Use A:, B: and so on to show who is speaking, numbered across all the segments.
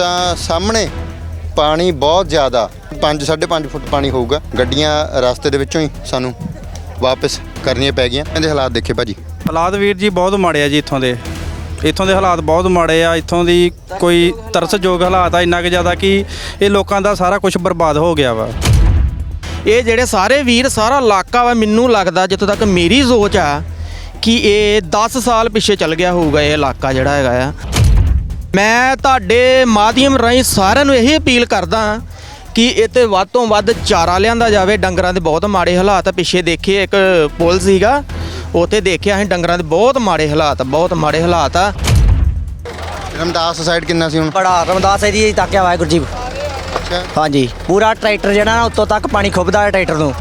A: ਤਾਂ ਸਾਹਮਣੇ ਪਾਣੀ ਬਹੁਤ ਜ਼ਿਆਦਾ 5 5.5 ਫੁੱਟ ਪਾਣੀ ਹੋਊਗਾ। ਗੱਡੀਆਂ ਰਸਤੇ ਦੇ ਵਿੱਚੋਂ ਹੀ ਸਾਨੂੰ ਵਾਪਸ ਕਰਨੀਆਂ ਪੈ ਗਈਆਂ। ਇਹਦੇ ਹਾਲਾਤ ਦੇਖੇ ਭਾਜੀ।
B: ਹਾਲਾਤ ਵੀਰ ਜੀ ਬਹੁਤ ਮਾੜੇ ਆ ਜੀ ਇੱਥੋਂ ਦੇ। ਇੱਥੋਂ ਦੇ ਹਾਲਾਤ ਬਹੁਤ ਮਾੜੇ ਆ। ਇੱਥੋਂ ਦੀ ਕੋਈ ਤਰਸਯੋਗ ਹਾਲਾਤ ਆ ਇੰਨਾ ਕਿ ਜ਼ਿਆਦਾ ਕਿ ਇਹ ਲੋਕਾਂ ਦਾ ਸਾਰਾ ਕੁਝ ਬਰਬਾਦ ਹੋ ਗਿਆ ਵਾ।
C: ਇਹ ਜਿਹੜੇ ਸਾਰੇ ਵੀਰ ਸਾਰਾ ਇਲਾਕਾ ਵਾ ਮੈਨੂੰ ਲੱਗਦਾ ਜਿੱਥੋਂ ਤੱਕ ਮੇਰੀ ਸੋਚ ਆ ਕਿ ਇਹ 10 ਸਾਲ ਪਿੱਛੇ ਚੱਲ ਗਿਆ ਹੋਊਗਾ ਇਹ ਇਲਾਕਾ ਜਿਹੜਾ ਹੈਗਾ ਆ। ਮੈਂ ਤੁਹਾਡੇ ਮਾਧਿਅਮ ਰਾਹੀਂ ਸਾਰਿਆਂ ਨੂੰ ਇਹੀ ਅਪੀਲ ਕਰਦਾ ਕਿ ਇੱਥੇ ਵੱਧ ਤੋਂ ਵੱਧ ਚਾਰਾ ਲਿਆਂਦਾ ਜਾਵੇ। ਡੰਗਰਾਂ ਦੇ ਬਹੁਤ ਮਾੜੇ ਹਾਲਾਤ ਆ। ਪਿੱਛੇ ਦੇਖੇ ਇੱਕ ਪੁਲ ਸੀਗਾ। ਉੱਥੇ ਦੇਖਿਆ ਅਸੀਂ ਡੰਗਰਾਂ ਦੇ ਬਹੁਤ ਮਾੜੇ ਹਾਲਾਤ ਬਹੁਤ ਮਾੜੇ ਹਾਲਾਤ ਆ।
A: ਰਮਦਾਸ ਸਾਈਡ ਕਿੰਨਾ ਸੀ ਹੁਣ?
D: ਬੜਾ ਰਮਦਾਸ ਇਹਦੀ ਤਾਕਿਆ ਵਾਹਿਗੁਰੂ ਜੀ।
A: ਅੱਛਾ।
D: ਹਾਂਜੀ ਪੂਰਾ ਟਰੈਕਟਰ ਜਿਹੜਾ ਨਾ ਉੱਤੋਂ ਤੱਕ ਪਾਣੀ ਖੁੱਬਦਾ ਹੈ ਟਰੈਕਟਰ ਨੂੰ।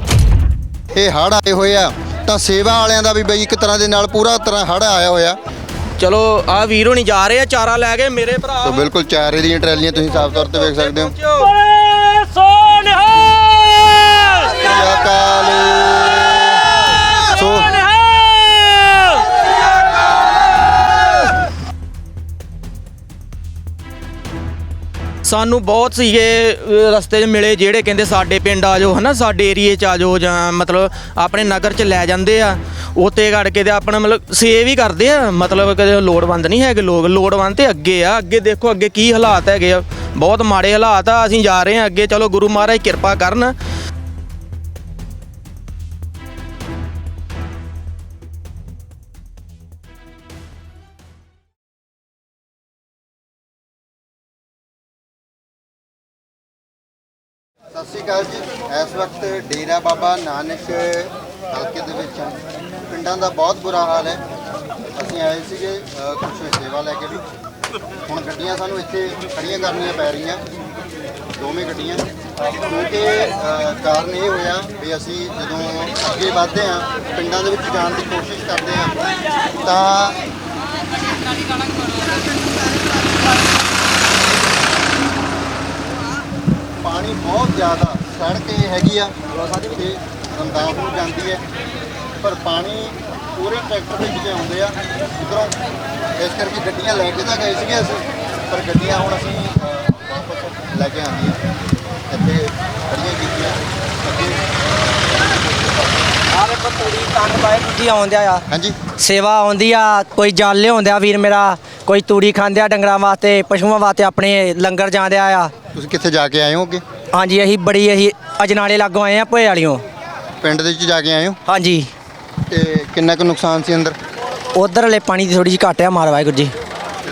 A: ਇਹ ਹੜ ਆਏ ਹੋਏ ਆ ਤਾਂ ਸੇਵਾ ਵਾਲਿਆਂ ਦਾ ਵੀ ਬਈ ਇੱਕ ਤਰ੍ਹਾਂ ਦੇ ਨਾਲ ਪੂਰਾ ਤਰ੍ਹਾਂ ਹੜ ਆਇਆ ਹੋਇਆ।
C: ਚਲੋ ਆ ਵੀਰ ਹੋਣੀ ਜਾ ਰਹੇ ਆ ਚਾਰਾ ਲੈ ਕੇ ਮੇਰੇ ਭਰਾ।
A: ਤਾਂ ਬਿਲਕੁਲ ਚਾਰੇ ਦੀਆਂ ਟਰੈਲੀਆਂ ਤੁਸੀਂ ਸਾਫ਼ ਤੌਰ ਤੇ ਵੇਖ ਸਕਦੇ ਹੋ। ਸ੍ਰੀ ਅਕਾਲ। ਸੋ
C: ਸਾਨੂੰ ਬਹੁਤ ਸੀਗੇ ਅਹ, ਰਸਤੇ 'ਚ ਮਿਲੇ ਜਿਹੜੇ ਕਹਿੰਦੇ ਸਾਡੇ ਪਿੰਡ ਆ ਜਾਓ ਹਨਾ ਸਾਡੇ ਏਰੀਏ 'ਚ ਆ ਜਾਓ ਜਾਂ ਮਤਲਬ ਆਪਣੇ ਨਗਰ 'ਚ ਲੈ ਜਾਂਦੇ ਆ। ਉੱਤੇ ਘੜ ਕੇ ਤੇ ਆਪਣਾ ਮਤਲਬ ਸੇਵ ਹੀ ਕਰਦੇ ਆ, ਮਤਲਬ ਕਦੇ ਲੋੜਵੰਦ ਨਹੀਂ ਹੈਗੇ ਲੋਕ, ਲੋੜਵੰਦ ਤੇ ਅੱਗੇ ਆ, ਅੱਗੇ ਦੇਖੋ ਅੱਗੇ ਕੀ ਹਾਲਾਤ ਹੈਗੇ ਆ। ਬਹੁਤ ਮਾੜੇ ਹਾਲਾਤ ਆ, ਅਸੀਂ ਜਾ ਰਹੇ ਆ ਅੱਗੇ, ਚਲੋ ਗੁਰੂ ਮਹਾਰਾਜ ਕਿਰਪਾ ਕਰਨ।
A: ਸਤਿ ਸ਼੍ਰੀ ਅਕਾਲ ਜੀ, ਇਸ ਵਕਤ ਡੇਰਾ ਬਾਬਾ ਨਾਨਕ ਹਲਕੇ ਦੇ ਵਿੱਚ ਪਿੰਡਾਂ ਦਾ ਬਹੁਤ ਬੁਰਾ ਹਾਲ ਹੈ। ਅਸੀਂ ਆਏ ਸੀਗੇ ਅ, ਕੁਛ ਸੇਵਾ ਲੈ ਕੇ ਵੀ। ਹੁਣ ਗੱਡੀਆਂ ਸਾਨੂੰ ਇੱਥੇ ਖੜੀਆਂ ਕਰਨੀਆਂ ਪੈ ਰਹੀਆਂ। ਦੋਵੇਂ ਗੱਡੀਆਂ। ਕਿਉਂਕਿ ਕਾਰਨ ਇਹ ਹੋਇਆ ਵੀ ਅਸੀਂ ਜਦੋਂ ਅੱਗੇ ਵਧਦੇ ਹਾਂ ਪਿੰਡਾਂ ਦੇ ਵਿੱਚ ਜਾਣ ਦੀ ਕੋਸ਼ਿਸ਼ ਕਰਦੇ ਹਾਂ ਤਾਂ ਪਾਣੀ ਬਹੁਤ ਜ਼ਿਆਦਾ ਸੜਕ ਇਹ ਹੈਗੀ ਆ ਤੇ ਰਮਦਾਸ ਨੂੰ ਜਾਂਦੀ ਹੈ। ਪਰ ਪਾਣੀ ਪੂਰੇ ਟਰੈਕਟਰ ਦੇ ਵਿੱਚ ਆਉਂਦੇ ਆ। ਉਧਰੋਂ ਇਸ ਕਰਕੇ ਗੱਡੀਆਂ ਲੈ ਕੇ ਤਾਂ ਗਏ ਸੀਗੇ ਅਸੀਂ ਪਰ ਗੱਡੀਆਂ ਹੁਣ ਅਸੀਂ ਵਾਪਸ ਲੈ ਕੇ ਆਂਦੀਆਂ ਇੱਥੇ ਖੜੀਆਂ ਕੀਤੀਆਂ।
D: ਆ ਤੰਨ ਆਉਂਦਿਆ ਆ।
A: ਹਾਂਜੀ।
D: ਸੇਵਾ ਆਉਂਦੀ ਆ ਕੋਈ ਜਲ ਲਿਆਉਂਦਿਆ ਵੀਰ ਮੇਰਾ ਕੋਈ ਤੂੜੀ ਖਾਂਦਿਆ ਡੰਗਰਾਂ ਵਾਸਤੇ ਪਸ਼ੂਆਂ ਵਾਸਤੇ ਆਪਣੇ ਲੰਗਰ ਜਾਂਦਿਆ ਆ।
A: ਤੁਸੀਂ ਕਿੱਥੇ ਜਾ ਕੇ ਆਏ ਹੋ ਅੱਗੇ?
D: ਹਾਂਜੀ ਅਸੀਂ ਬੜੀ ਅਸੀਂ ਅਜਨਾਲੇ ਲਾਗੋਂ ਆਏ ਆ ਭੋਏ ਵਾਲੀਓਂ।
A: ਪਿੰਡ ਦੇ ਵਿੱਚ ਜਾ ਕੇ ਆਏ ਹੋ?
D: ਹਾਂਜੀ।
A: ਤੇ ਕਿੰਨਾ ਕੁ ਨੁਕਸਾਨ ਸੀ ਅੰਦਰ?
D: ਉਧਰਲੇ ਪਾਣੀ ਦੀ ਥੋੜੀ ਜਿਹੀ ਘੱਟ ਆ ਮਾਰ ਵਾਹਿਗੁਰੂ ਜੀ।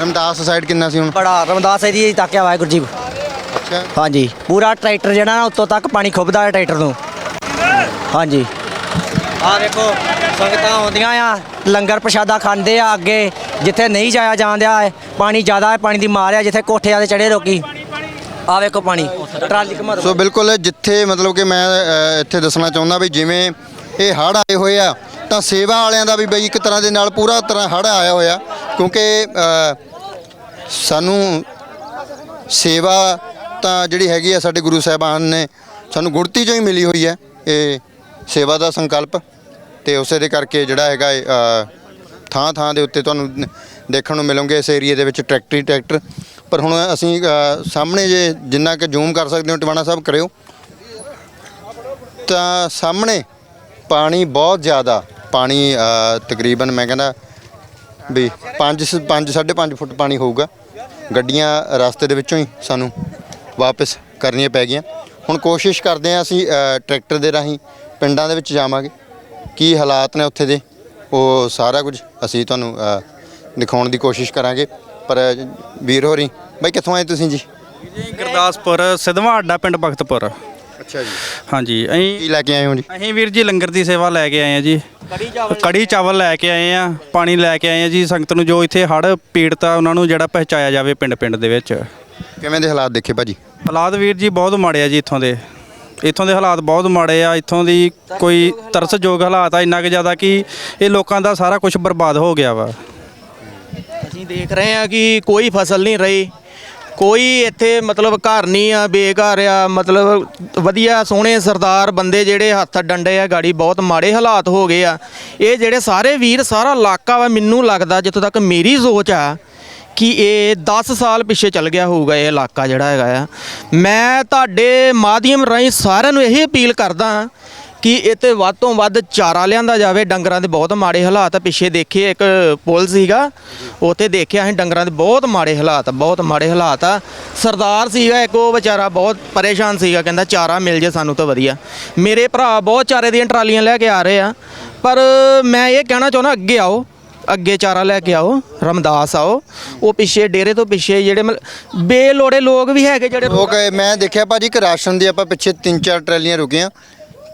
A: ਰਮਦਾਸ ਸਾਈਡ ਕਿੰਨਾ ਸੀ ਹੁਣ?
D: ਬੜਾ ਰਮਦਾਸ ਇਹਦੀ ਤਾਕਿਆ ਵਾਹਿਗੁਰੂ ਜੀ।
A: ਅੱਛਾ।
D: ਹਾਂਜੀ। ਪੂਰਾ ਟਰੈਕਟਰ ਜਿਹੜਾ ਨਾ ਉੱਤੋਂ ਤੱਕ ਪਾਣੀ ਖੁੱਬਦਾ ਹੈ ਟਰੈਕਟਰ ਨੂੰ। ਹਾਂਜੀ। ਆ ਵੇਖੋ ਸੰਗਤਾਂ ਆਉਂਦੀਆਂ ਆ ਲੰਗਰ ਪ੍ਰਸ਼ਾਦਾ ਖਾਂਦੇ ਆ ਅੱਗੇ। ਜਿੱਥੇ ਨਹੀਂ ਜਾਇਆ ਜਾਂਦਿਆ ਹੈ ਪਾਣੀ ਜ਼ਿਆਦਾ ਹੈ ਪਾਣੀ ਦੀ ਮਾਰ ਆ ਜਿੱਥੇ ਕੋਠਿਆਂ ਤੇ ਚੜੇ ਲੋਕੀ। ਆ ਵੇਖੋ ਪਾਣੀ ਟਰਾਲੀ ਘਮਾ
A: ਸੋ ਬਿਲਕੁਲ ਜਿੱਥੇ ਮਤਲਬ ਕਿ ਮੈਂ ਅ, ਇੱਥੇ ਦੱਸਣਾ ਚਾਹੁੰਦਾ ਵੀ ਜਿਵੇਂ ਇਹ ਹੜ੍ਹ ਆਏ ਹੋਏ ਆ ਤਾਂ ਸੇਵਾ ਵਾਲਿਆਂ ਦਾ ਵੀ ਬਈ ਇੱਕ ਤਰ੍ਹਾਂ ਦੇ ਨਾਲ ਪੂਰਾ ਤਰ੍ਹਾਂ ਹੜ੍ਹ ਆਇਆ ਹੋਇਆ ਕਿਉਂਕਿ ਅ, ਸਾਨੂੰ ਸੇਵਾ ਤਾਂ ਜਿਹੜੀ ਹੈਗੀ ਆ ਸਾਡੇ ਗੁਰੂ ਸਾਹਿਬਾਨ ਨੇ ਸਾਨੂੰ ਗੁੜਤੀ ਚੋਂ ਹੀ ਮਿਲੀ ਹੋਈ ਹੈ ਇਹ ਸੇਵਾ ਦਾ ਸੰਕਲਪ। ਤੇ ਉਸੇ ਦੇ ਕਰਕੇ ਜਿਹੜਾ ਹੈਗਾ ਇਹ, ਅ, ਥਾਂ ਥਾਂ ਦੇ ਉੱਤੇ ਤੁਹਾਨੂੰ ਦੇਖਣ ਨੂੰ ਮਿਲੋਗੇ ਇਸ ਏਰੀਏ ਦੇ ਵਿੱਚ ਟਰੈਕਟਰੀ ਟਰੈਕਟਰ। ਪਰ ਹੁਣ ਅਸੀਂ ਅ, ਸਾਹਮਣੇ ਜੇ ਜਿੰਨਾ ਕਿ ਜ਼ੂਮ ਕਰ ਸਕਦੇ ਹੋ ਟਿਵਾਣਾ ਸਾਹਿਬ ਕਰਿਓ। ਤਾਂ ਸਾਹਮਣੇ ਪਾਣੀ ਬਹੁਤ ਜ਼ਿਆਦਾ ਪਾਣੀ ਅ, ਤਕਰੀਬਨ ਮੈਂ ਕਹਿੰਦਾ ਵੀ 5 5 5.5 ਫੁੱਟ ਪਾਣੀ ਹੋਊਗਾ। ਗੱਡੀਆਂ ਰਸਤੇ ਦੇ ਵਿੱਚੋਂ ਹੀ ਸਾਨੂੰ ਵਾਪਸ ਕਰਨੀਆਂ ਪੈ ਗਈਆਂ। ਹੁਣ ਕੋਸ਼ਿਸ਼ ਕਰਦੇ ਹਾਂ ਅਸੀਂ ਅ, ਟਰੈਕਟਰ ਦੇ ਰਾਹੀਂ ਪਿੰਡਾਂ ਦੇ ਵਿੱਚ ਜਾਵਾਂਗੇ। ਕੀ ਹਾਲਾਤ ਨੇ ਉੱਥੇ ਦੇ ਉਹ ਸਾਰਾ ਕੁਝ ਅਸੀਂ ਤੁਹਾਨੂੰ ਅ, ਦਿਖਾਉਣ ਦੀ ਕੋਸ਼ਿਸ਼ ਕਰਾਂਗੇ। ਪਰ ਵੀਰ ਹੋਰੀ ਬਾਈ ਕਿੱਥੋਂ ਆਏ ਤੁਸੀਂ ਜੀ?
B: ਜੀ ਗੁਰਦਾਸਪੁਰ ਸਿਧਵਾ ਅੱਡਾ ਪਿੰਡ ਬਖਤਪੁਰ।
A: ਅੱਛਾ ਜੀ।
B: ਹਾਂਜੀ
A: ਕੀ
B: ਅਸੀਂ
A: ਲੈ ਕੇ ਆਏ ਹੋ ਜੀ?
B: ਅਸੀਂ ਵੀਰ ਜੀ ਲੰਗਰ ਦੀ ਸੇਵਾ ਲੈ ਕੇ ਆਏ ਆ ਜੀ। ਕੜੀ ਚਾਵਲ ਲੈ ਕੇ ਆਏ। ਆ ਪਾਣੀ ਲੈ ਕੇ ਆਏ ਆ ਜੀ। ਸੰਗਤ ਨੂੰ ਜੋ ਇੱਥੇ ਹੜ ਪੀੜਤਾ ਉਹਨਾਂ ਨੂੰ ਜਿਹੜਾ ਪਹੁੰਚਾਇਆ ਜਾਵੇ ਪਿੰਡ ਪਿੰਡ ਦੇ ਵਿੱਚ।
A: ਕਿਵੇਂ ਦੇ ਹਾਲਾਤ ਦੇਖੇ ਭਾਜੀ?
B: ਹਾਲਾਤ ਵੀਰ ਜੀ ਬਹੁਤ ਮਾੜੇ ਆ ਜੀ ਇੱਥੋਂ ਦੇ। ਇੱਥੋਂ ਦੇ ਹਾਲਾਤ ਬਹੁਤ ਮਾੜੇ ਆ। ਇੱਥੋਂ ਦੀ ਕੋਈ ਤਰਸਯੋਗ ਹਾਲਾਤ ਆ ਇੰਨਾ ਕਿ ਜ਼ਿਆਦਾ ਕਿ ਇਹ ਲੋਕਾਂ ਦਾ ਸਾਰਾ ਕੁਝ ਬਰਬਾਦ ਹੋ ਗਿਆ ਵਾ।
C: ਅਸੀਂ ਦੇਖ ਰਹੇ ਹਾਂ ਕਿ ਕੋਈ ਫਸਲ ਨਹੀਂ ਰਹੀ। ਕੋਈ ਇੱਥੇ ਮਤਲਬ ਘਰ ਨਹੀਂ ਆ, ਬੇਘਰ ਆ, ਮਤਲਬ ਵਧੀਆ ਸੋਹਣੇ ਸਰਦਾਰ ਬੰਦੇ ਜਿਹੜੇ ਹੱਥ ਡੰਡੇ ਆ, ਗਾੜੀ ਬਹੁਤ ਮਾੜੇ ਹਾਲਾਤ ਹੋ ਗਏ ਆ। ਇਹ ਜਿਹੜੇ ਸਾਰੇ ਵੀਰ, ਸਾਰਾ ਇਲਾਕਾ ਵਾ, ਮੈਨੂੰ ਲੱਗਦਾ ਜਿੱਥੋਂ ਤੱਕ ਮੇਰੀ ਸੋਚ ਆ ਕਿ ਇਹ 10 ਸਾਲ ਪਿੱਛੇ ਚੱਲ ਗਿਆ ਹੋਊਗਾ ਇਹ ਇਲਾਕਾ ਜਿਹੜਾ ਹੈਗਾ ਆ। ਮੈਂ ਤੁਹਾਡੇ ਮਾਧਿਅਮ ਰਾਹੀਂ ਸਾਰਿਆਂ ਨੂੰ ਇਹ ਅਪੀਲ ਕਰਦਾ ਕਿ ਇੱਥੇ ਵੱਧ ਤੋਂ ਵੱਧ ਚਾਰਾ ਲਿਆਂਦਾ ਜਾਵੇ। ਡੰਗਰਾਂ ਦੇ ਬਹੁਤ ਮਾੜੇ ਹਾਲਾਤ ਆ। ਪਿੱਛੇ ਦੇਖੇ ਇੱਕ ਪੁਲ ਸੀਗਾ, ਉੱਥੇ ਦੇਖਿਆ ਅਸੀਂ ਡੰਗਰਾਂ ਦੇ ਬਹੁਤ ਮਾੜੇ ਹਾਲਾਤ ਆ, ਬਹੁਤ ਮਾੜੇ ਹਾਲਾਤ ਆ। ਸਰਦਾਰ ਸੀਗਾ ਇੱਕ, ਉਹ ਵਿਚਾਰਾ ਬਹੁਤ ਪਰੇਸ਼ਾਨ ਸੀਗਾ, ਕਹਿੰਦਾ ਚਾਰਾ ਮਿਲ ਜੇ ਸਾਨੂੰ ਤਾਂ ਵਧੀਆ। ਮੇਰੇ ਭਰਾ ਬਹੁਤ ਚਾਰੇ ਦੀਆਂ ਟਰਾਲੀਆਂ ਲੈ ਕੇ ਆ ਰਹੇ ਆ, ਪਰ ਮੈਂ ਇਹ ਕਹਿਣਾ ਚਾਹੁੰਦਾ, ਅੱਗੇ ਆਓ, ਅੱਗੇ ਚਾਰਾ ਲੈ ਕੇ ਆਓ, ਰਮਦਾਸ ਆਓ। ਉਹ ਪਿੱਛੇ, ਡੇਰੇ ਤੋਂ ਪਿੱਛੇ ਜਿਹੜੇ ਮਤਲਬ ਬੇਲੋੜੇ ਲੋਕ ਵੀ ਹੈਗੇ ਜਿਹੜੇ
A: ਲੋਕ ਮੈਂ ਦੇਖਿਆ ਭਾਜੀ ਕਿ ਰਾਸ਼ਨ ਦੀ ਆਪਾਂ ਪਿੱਛੇ ਤਿੰਨ ਚਾਰ ਟਰਾਲੀਆਂ ਰੁਕੀਆਂ।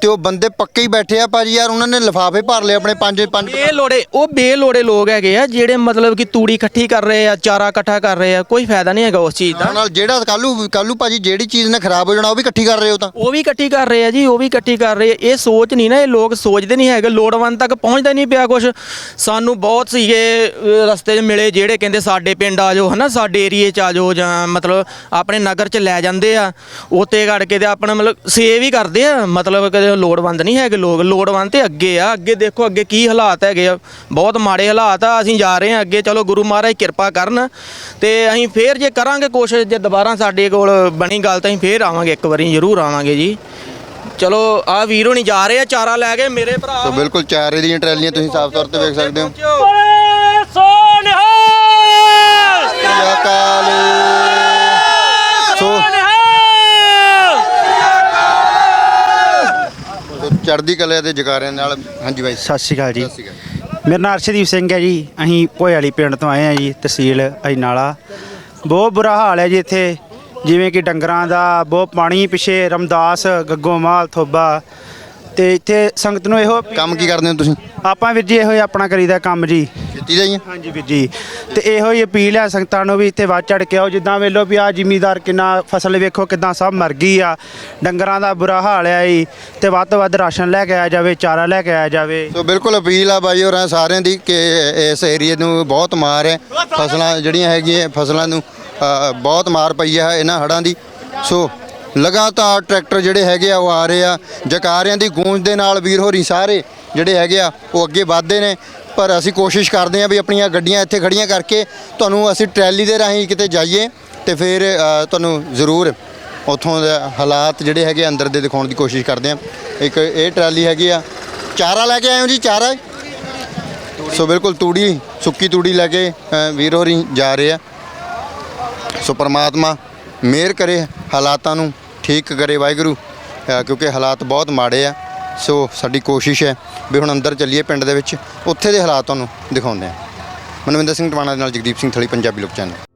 A: ਤੇ ਉਹ ਬੰਦੇ ਪੱਕੇ ਹੀ ਬੈਠੇ ਆ ਭਾਜੀ ਯਾਰ ਉਹਨਾਂ ਨੇ ਲਿਫਾਫੇ ਭਰ ਲਏ ਆਪਣੇ ਪੰਜ ਪੰਜ
C: ਬੇਲੋੜੇ ਉਹ ਬੇਲੋੜੇ ਲੋਕ ਹੈਗੇ ਆ ਜਿਹੜੇ ਮਤਲਬ ਕਿ ਤੂੜੀ ਇਕੱਠੀ ਕਰ ਰਹੇ ਆ ਚਾਰਾ ਇਕੱਠਾ ਕਰ ਰਹੇ ਆ ਕੋਈ ਫਾਇਦਾ ਨਹੀਂ ਹੈਗਾ ਉਸ ਚੀਜ਼ ਦਾ।
A: ਨਾਲ ਜਿਹੜਾ ਕੱਲੂ ਕੱਲੂ ਭਾਜੀ ਜਿਹੜੀ ਚੀਜ਼ ਨੇ ਖਰਾਬ ਹੋ ਜਾਣਾ ਉਹ ਵੀ ਇਕੱਠੀ ਕਰ ਰਹੇ ਹੋ ਤਾਂ।
C: ਉਹ ਵੀ ਇਕੱਠੀ ਕਰ ਰਹੇ ਆ ਜੀ ਉਹ ਵੀ ਇਕੱਠੀ ਕਰ ਰਹੇ ਆ। ਇਹ ਸੋਚ ਨਹੀਂ ਨਾ ਇਹ ਲੋਕ ਸੋਚਦੇ ਨਹੀਂ ਹੈਗੇ ਲੋੜਵੰਦ ਤੱਕ ਪਹੁੰਚਦਾ ਨਹੀਂ ਪਿਆ ਕੁਝ ਸਾਨੂੰ ਬਹੁਤ ਸੀਗੇ ਅਹ, ਰਸਤੇ 'ਚ ਮਿਲੇ ਜਿਹੜੇ ਕਹਿੰਦੇ ਸਾਡੇ ਪਿੰਡ ਆ ਜਾਓ ਹਨਾ ਸਾਡੇ ਏਰੀਏ 'ਚ ਆ ਜਾਓ ਜਾਂ ਮਤਲਬ ਆਪਣੇ ਨਗਰ 'ਚ ਲੈ ਜਾਂਦੇ ਆ। ਉੱਤੇ ਘੜ ਕੇ ਤੇ ਆਪਣਾ ਮਤਲਬ ਸੇਵ ਹੀ ਕਰਦੇ ਆ ਮਤਲਬ ਕਦੇ ਲੋੜਵੰਦ ਨਹੀਂ ਹੈਗੇ ਲੋਕ ਲੋੜਵੰਦ ਤੇ ਅੱਗੇ ਆ। ਅੱਗੇ ਦੇਖੋ ਅੱਗੇ ਕੀ ਹਾਲਾਤ ਹੈਗੇ ਆ। ਬਹੁਤ ਮਾੜੇ ਹਾਲਾਤ ਆ ਅਸੀਂ ਜਾ ਰਹੇ ਆ ਅੱਗੇ। ਚਲੋ ਗੁਰੂ ਮਹਾਰਾਜ ਕਿਰਪਾ ਕਰਨ ਤੇ ਅਸੀਂ ਫੇਰ ਜੇ ਕਰਾਂਗੇ ਕੋਸ਼ਿਸ਼ ਜੇ ਦੁਬਾਰਾ ਸਾਡੇ ਕੋਲ ਬਣੀ ਗੱਲ ਤਾਂ ਅਸੀਂ ਫੇਰ ਆਵਾਂਗੇ ਇੱਕ ਵਾਰੀ ਜ਼ਰੂਰ ਆਵਾਂਗੇ ਜੀ। ਚਲੋ ਆ ਵੀਰ ਹੋਣੀ ਜਾ ਰਹੇ ਆ ਚਾਰਾ ਲੈ ਕੇ। ਮੇਰੇ ਭਰਾ
A: ਸੋ ਬਿਲਕੁਲ ਚਾਰੇ ਦੀਆਂ ਟਰਾਲੀਆਂ ਤੁਸੀਂ ਸਾਫ਼ ਤੌਰ ਤੇ ਵੇਖ ਸਕਦੇ ਹੋ ਸ੍ਰੀ ਅਕਾਲ ਸੋ ਸੋ ਚੜ੍ਹਦੀ ਕਲਾ ਦੇ ਜਕਾਰਿਆਂ ਨਾਲ। ਹਾਂਜੀ ਬਾਈ।
E: ਸਤਿ ਸ਼੍ਰੀ ਅਕਾਲ ਜੀ।
A: ਸਤਿ ਸ਼੍ਰੀ ਅਕਾਲ।
E: ਮੇਰਾ ਨਾਮ ਅਰਸ਼ਦੀਪ ਸਿੰਘ ਹੈ ਜੀ। ਅਸੀਂ ਭੋਏ ਵਾਲੀ ਪਿੰਡ ਤੋਂ ਆਏ ਹਾਂ ਜੀ ਤਹਿਸੀਲ ਅਜਨਾਲਾ ਬਹੁਤ ਬੁਰਾ ਹਾਲ ਹੈ ਜੀ ਇੱਥੇ। ਜਿਵੇਂ ਕਿ ਡੰਗਰਾਂ ਦਾ ਬਹੁਤ ਪਾਣੀ ਪਿੱਛੇ ਰਮਦਾਸ ਗੱਗੋਮਾਲ ਥੋਬਾ। ਤੇ ਇੱਥੇ ਸੰਗਤ ਨੂੰ ਇਹੋ
A: ਕੰਮ ਕੀ ਕਰਦੇ ਹੋ ਤੁਸੀਂ?
E: ਆਪਾਂ ਵੀਰ ਜੀ ਇਹੋ ਹੀ ਆਪਣਾ ਕਰੀਦਾ ਕੰਮ ਜੀ।
A: ਖੇਤੀ ਦਾ ਹੀ ਆ?
E: ਹਾਂਜੀ ਵੀਰ ਜੀ। ਤੇ ਇਹੋ ਹੀ ਅਪੀਲ ਹੈ ਸੰਗਤਾਂ ਨੂੰ ਵੀ ਇੱਥੇ ਵੱਧ ਚੜ ਕੇ ਆਓ। ਜਿੱਦਾਂ ਵੇਲੋ ਵੀ ਆ ਜ਼ਿਮੀਦਾਰ ਕਿੰਨਾ ਫਸਲ ਵੇਖੋ ਕਿਦਾਂ ਸਭ ਮਰ ਗਈ ਆ। ਡੰਗਰਾਂ ਦਾ ਬੁਰਾ ਹਾਲ ਹੈ ਜੀ। ਤੇ ਵੱਧ ਤੋਂ ਵੱਧ ਰਾਸ਼ਨ ਲੈ ਕੇ ਆਇਆ ਜਾਵੇ ਚਾਰਾ ਲੈ ਕੇ ਆਇਆ ਜਾਵੇ।
A: ਸੋ ਬਿਲਕੁਲ ਅਪੀਲ ਆ ਬਾਈ ਹੋਰਾਂ ਸਾਰਿਆਂ ਦੀ ਕਿ ਇਸ ਏਰੀਏ ਨੂੰ ਬਹੁਤ ਮਾਰ ਹੈ। ਫਸਲਾਂ ਜਿਹੜੀਆਂ ਹੈਗੀਆਂ ਫਸਲਾਂ ਨੂੰ ਅ, ਬਹੁਤ ਮਾਰ ਪਈ ਹੈ ਇਹਨਾਂ ਹੜ੍ਹਾਂ ਦੀ। ਸੋ ਲਗਾਤਾਰ ਟਰੈਕਟਰ ਜਿਹੜੇ ਹੈਗੇ ਆ ਉਹ ਆ ਰਹੇ ਆ। ਜਕਾਰਿਆਂ ਦੀ ਗੂੰਜ ਦੇ ਨਾਲ ਵੀਰ ਹੋਰੀ ਸਾਰੇ ਜਿਹੜੇ ਹੈਗੇ ਆ ਉਹ ਅੱਗੇ ਵਧਦੇ ਨੇ। ਪਰ ਅਸੀਂ ਕੋਸ਼ਿਸ਼ ਕਰਦੇ ਹਾਂ ਵੀ ਆਪਣੀਆਂ ਗੱਡੀਆਂ ਇੱਥੇ ਖੜੀਆਂ ਕਰਕੇ ਤੁਹਾਨੂੰ ਅਸੀਂ ਟਰੈਲੀ ਦੇ ਰਾਹੀਂ ਕਿਤੇ ਜਾਈਏ ਤੇ ਫਿਰ ਅ, ਤੁਹਾਨੂੰ ਜ਼ਰੂਰ ਉੱਥੋਂ ਦੇ ਹਾਲਾਤ ਜਿਹੜੇ ਹੈਗੇ ਅੰਦਰ ਦੇ ਦਿਖਾਉਣ ਦੀ ਕੋਸ਼ਿਸ਼ ਕਰਦੇ ਹਾਂ। ਇੱਕ ਇਹ ਟਰਾਲੀ ਹੈਗੀ ਆ। ਚਾਰਾ ਲੈ ਕੇ ਆਏ ਹੋ ਜੀ ਚਾਰਾ। ਸੋ ਬਿਲਕੁਲ ਤੂੜੀ ਸੁੱਕੀ ਤੂੜੀ ਲੈ ਕੇ ਅ, ਵੀਰ ਹੋਰੀ ਜਾ ਰਹੇ ਆ। ਸੋ ਪਰਮਾਤਮਾ ਮਿਹਰ ਕਰੇ ਹਾਲਾਤਾਂ ਨੂੰ ਠੀਕ ਕਰੇ ਵਾਹਿਗੁਰੂ ਅ, ਕਿਉਂਕਿ ਹਾਲਾਤ ਬਹੁਤ ਮਾੜੇ ਆ। ਸੋ ਸਾਡੀ ਕੋਸ਼ਿਸ਼ ਹੈ ਵੀ ਹੁਣ ਅੰਦਰ ਚੱਲੀਏ ਪਿੰਡ ਦੇ ਵਿੱਚ, ਉੱਥੇ ਦੇ ਹਾਲਾਤ ਤੁਹਾਨੂੰ ਦਿਖਾਉਂਦੇ ਆ ਮਨਵਿੰਦਰ ਸਿੰਘ ਟਵਾਣਾ ਦੇ ਨਾਲ ਜਗਦੀਪ ਸਿੰਘ ਥਲੀ, ਪੰਜਾਬੀ ਲੋਕ ਚੈਨਲ।